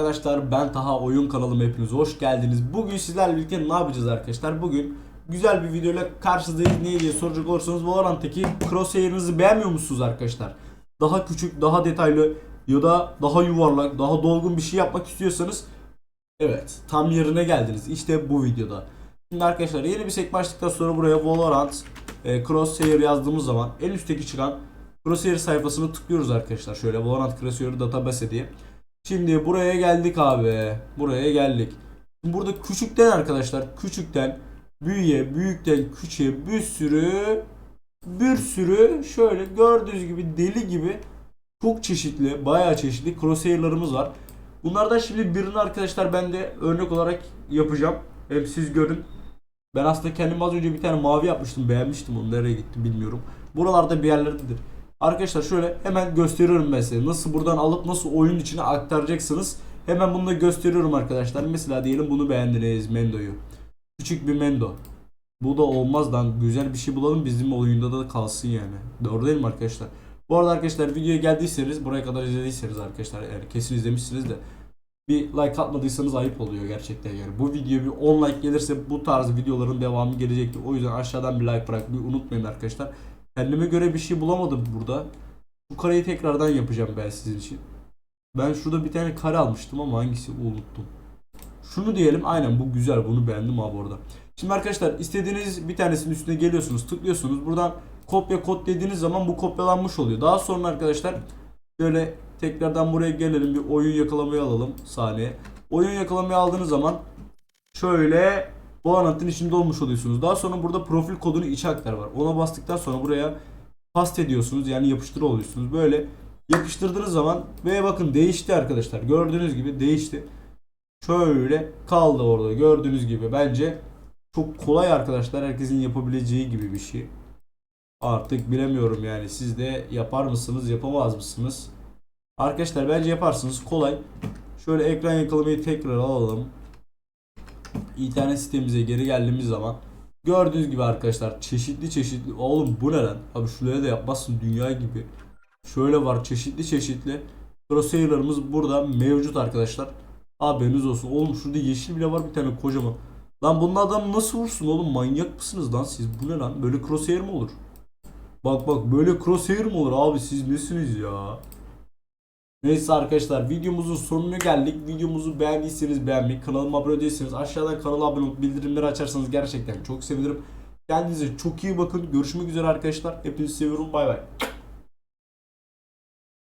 Arkadaşlar ben Taha Oyun kanalıma hepiniz hoş geldiniz. Bugün sizlerle birlikte ne yapacağız arkadaşlar? Bugün güzel bir videoyla karşınızdayız. Niye diye soracak olursanız Valorant'taki crosshair'ınızı beğenmiyor musunuz arkadaşlar? Daha küçük, daha detaylı ya da daha yuvarlak, daha dolgun bir şey yapmak istiyorsanız Evet, tam yerine geldiniz. İşte bu videoda. Şimdi arkadaşlar yeni bir sekme açtıktan sonra buraya Valorant e, Crosshair yazdığımız zaman en üstteki çıkan Crosshair sayfasını tıklıyoruz arkadaşlar. Şöyle Valorant Crosshair Database diye. Şimdi buraya geldik abi. Buraya geldik. Şimdi burada küçükten arkadaşlar küçükten büyüğe, büyükten küçüğe bir sürü bir sürü şöyle gördüğünüz gibi deli gibi çok çeşitli, bayağı çeşitli crosshair'larımız var. Bunlardan şimdi birini arkadaşlar ben de örnek olarak yapacağım. Hem siz görün. Ben aslında kendim az önce bir tane mavi yapmıştım. Beğenmiştim onu. Nereye gitti bilmiyorum. Buralarda bir yerlerdedir. Arkadaşlar şöyle hemen gösteriyorum ben size. Nasıl buradan alıp nasıl oyun içine aktaracaksınız. Hemen bunu da gösteriyorum arkadaşlar. Mesela diyelim bunu beğendiniz Mendo'yu. Küçük bir Mendo. Bu da olmaz lan. Güzel bir şey bulalım bizim oyunda da kalsın yani. Doğru değil mi arkadaşlar? Bu arada arkadaşlar videoya geldiyseniz buraya kadar izlediyseniz arkadaşlar yani kesin izlemişsiniz de bir like atmadıysanız ayıp oluyor gerçekten yani. Bu video bir 10 like gelirse bu tarz videoların devamı gelecektir. O yüzden aşağıdan bir like bırakmayı unutmayın arkadaşlar. Kendime göre bir şey bulamadım burada. Bu kareyi tekrardan yapacağım ben sizin için. Ben şurada bir tane kare almıştım ama hangisi unuttum. Şunu diyelim aynen bu güzel bunu beğendim abi orada. Şimdi arkadaşlar istediğiniz bir tanesinin üstüne geliyorsunuz tıklıyorsunuz. Buradan kopya kod dediğiniz zaman bu kopyalanmış oluyor. Daha sonra arkadaşlar şöyle tekrardan buraya gelelim bir oyun yakalamayı alalım saniye. Oyun yakalamayı aldığınız zaman şöyle bu anahtarın içinde olmuş oluyorsunuz. Daha sonra burada profil kodunu içe aktar var. Ona bastıktan sonra buraya paste ediyorsunuz yani yapıştır oluyorsunuz. Böyle yapıştırdığınız zaman ve bakın değişti arkadaşlar. Gördüğünüz gibi değişti. Şöyle kaldı orada gördüğünüz gibi bence çok kolay arkadaşlar herkesin yapabileceği gibi bir şey. Artık bilemiyorum yani siz de yapar mısınız yapamaz mısınız? Arkadaşlar bence yaparsınız kolay. Şöyle ekran yakalamayı tekrar alalım. İnternet sitemize geri geldiğimiz zaman gördüğünüz gibi arkadaşlar çeşitli çeşitli oğlum bu ne lan? Abi şuraya da yapmazsın dünya gibi. Şöyle var çeşitli çeşitli crosshair'larımız burada mevcut arkadaşlar. Haberiniz olsun. Oğlum şurada yeşil bile var bir tane kocaman. Lan bunun adam nasıl vursun oğlum manyak mısınız lan siz bu ne lan böyle crosshair mi olur? Bak bak böyle crosshair mi olur abi siz nesiniz ya? Neyse arkadaşlar videomuzun sonuna geldik. Videomuzu beğendiyseniz beğenmeyi, kanalıma abone değilseniz aşağıdan kanala abone olup bildirimleri açarsanız gerçekten çok sevinirim. Kendinize çok iyi bakın. Görüşmek üzere arkadaşlar. Hepinizi seviyorum. Bay bay.